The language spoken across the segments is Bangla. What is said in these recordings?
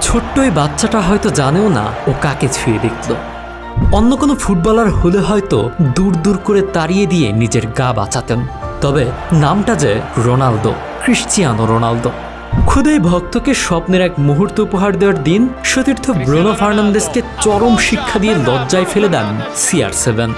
ছোট্ট ওই বাচ্চাটা হয়তো জানেও না ও কাকে ছুঁয়ে দেখল। অন্য কোনো ফুটবলার হলে হয়তো দূর দূর করে তাড়িয়ে দিয়ে নিজের গা বাঁচাতেন। তবে নামটা যে রোনালদো, ক্রিশ্চিয়ানো রোনালদো। খুদেই ভক্তকে স্বপ্নের এক মুহূর্ত উপহার দেওয়ার দিন সতীর্থ ব্রুনো ফার্নান্দেসকে চরম শিক্ষা দিয়ে লজ্জায় ফেলে দেন সিআর সেভেন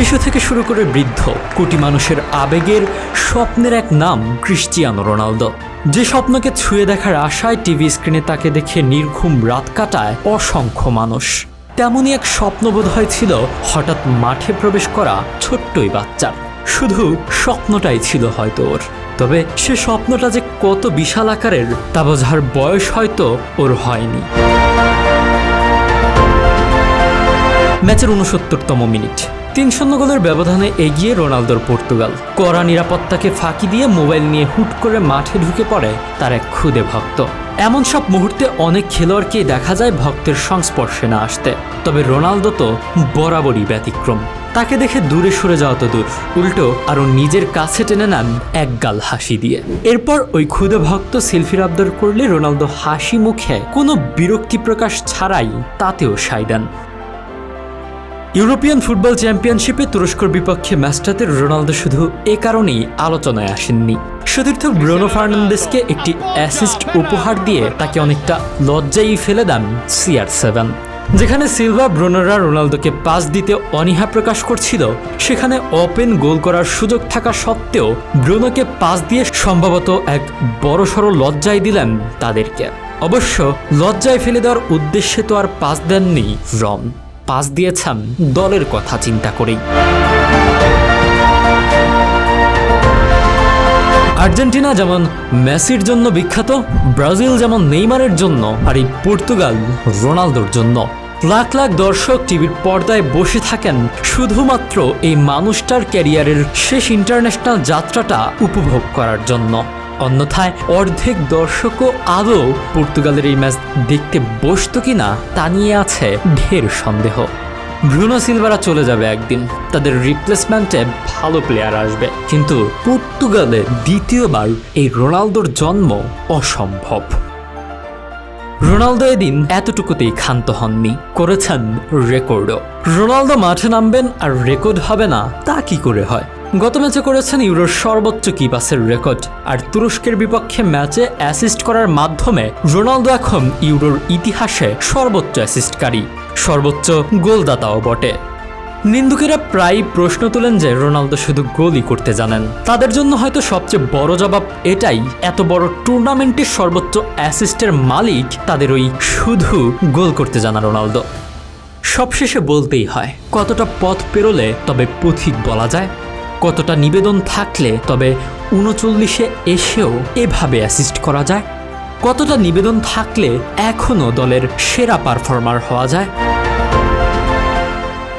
শিশু থেকে শুরু করে বৃদ্ধ, কোটি মানুষের আবেগের স্বপ্নের এক নাম ক্রিশ্চিয়ানো রোনালদো। যে স্বপ্নকে ছুঁয়ে দেখার আশায় টিভি স্ক্রিনে তাকে দেখে নির্ঘুম রাত কাটায় অসংখ্য মানুষ। তেমনই এক স্বপ্ন বোধ ছিল হঠাৎ মাঠে প্রবেশ করা ছোট্টই বাচ্চার। শুধু স্বপ্নটাই ছিল হয়তো ওর। তবে সে স্বপ্নটা যে কত বিশাল আকারের, তা বোঝার বয়স হয়তো ওর হয়নি। ম্যাচের উনসত্তরতম মিনিট। তিন শূন্য গোলের ব্যবধানে এগিয়ে রোনালদোর পর্তুগাল। কড়া নিরাপত্তাকে ফাঁকি দিয়ে মোবাইল নিয়ে হুট করে মাঠে ঢুকে পড়ে তার এক ক্ষুদে ভক্ত। এমন সব মুহূর্তে অনেক খেলোয়াড়কেই দেখা যায় ভক্তের সংস্পর্শে না আসতে। তবে রোনালদো তো বরাবরই ব্যতিক্রম। তাকে দেখে দূরে সরে যাওয়া তো দূর, উল্টো আরও নিজের কাছে টেনে নেন এক গাল হাসি দিয়ে। এরপর ওই ক্ষুদে ভক্ত সেলফির আবদার করলে রোনালদো হাসি মুখে কোনো বিরক্তি প্রকাশ ছাড়াই তাতেও সাই দেন। ইউরোপিয়ান ফুটবল চ্যাম্পিয়নশিপে তুরস্কর বিপক্ষে ম্যাচটাতে রোনালদো শুধু এ কারণেই আলোচনায় আসেননি। সতীর্থ ব্রুনো ফার্নান্দেসকে একটি অ্যাসিস্ট উপহার দিয়ে তাকে অনেকটা লজ্জায় ফেলে দেন সিআর সেভেন। যেখানে সিলভা ব্রোনোরা রোনালদোকে পাস দিতে অনীহা প্রকাশ করছিল, সেখানে ওপেন গোল করার সুযোগ থাকা সত্ত্বেও ব্রুনোকে পাস দিয়ে সম্ভবত এক বড়সড় লজ্জায় দিলেন তাদেরকে। অবশ্য লজ্জায় ফেলে দেওয়ার উদ্দেশ্যে তো আর পাস দেননি রন পাস দিয়েছেন দলের কথা চিন্তা করেই। আর্জেন্টিনা যেমন মেসির জন্য বিখ্যাত, ব্রাজিল যেমন নেইমারের জন্য, আর এই পর্তুগাল রোনালদোর জন্য। লাখ লাখ দর্শক টিভির পর্দায় বসে থাকেন শুধুমাত্র এই মানুষটার ক্যারিয়ারের শেষ ইন্টারন্যাশনাল যাত্রাটা উপভোগ করার জন্য। অন্যথায় অর্ধেক দর্শকও আদৌ পর্তুগালের এই ম্যাচ দেখতে বসতো কিনা তা নিয়ে আছে ঢের সন্দেহ। ব্রুনো সিলভারা চলে যাবে একদিন। তাদের রিপ্লেসমেন্টে ভালো প্লেয়ার আসবে। কিন্তু পর্তুগালে দ্বিতীয়বার এই রোনালদোর জন্ম অসম্ভব। রোনালদো এদিন এতটুকুতেই ক্ষান্ত হননি। করেছেন রেকর্ডও। রোনালদো মাঠে নামবেন আর রেকর্ড হবে না, তা কি করে হয়? গত ম্যাচে করেছেন ইউরোর সর্বোচ্চ কি পাসের রেকর্ড। আর তুরস্কের বিপক্ষে ম্যাচে অ্যাসিস্ট করার মাধ্যমে রোনালদো এখন ইউরোর ইতিহাসে সর্বোচ্চ অ্যাসিস্টকারী সর্বোচ্চ গোলদাতাও বটে। নিন্দুকেরা প্রায় প্রশ্ন তোলেন যে রোনালদো শুধু গোলই করতে জানেন। তাদের জন্য হয়তো সবচেয়ে বড় জবাব এটাই, এত বড় টুর্নামেন্টের সর্বোচ্চ অ্যাসিস্টের মালিক তাদের ওই শুধু গোল করতে জানা রোনালদো। সবশেষে বলতেই হয়, কতটা পথ পেরোলে তবে পথিক বলা যায়। কতটা নিবেদন থাকলে তবে উনচল্লিশে এসেও এভাবে অ্যাসিস্ট করা যায়? কতটা নিবেদন থাকলে এখনও দলের সেরা পারফর্মার হওয়া যায়?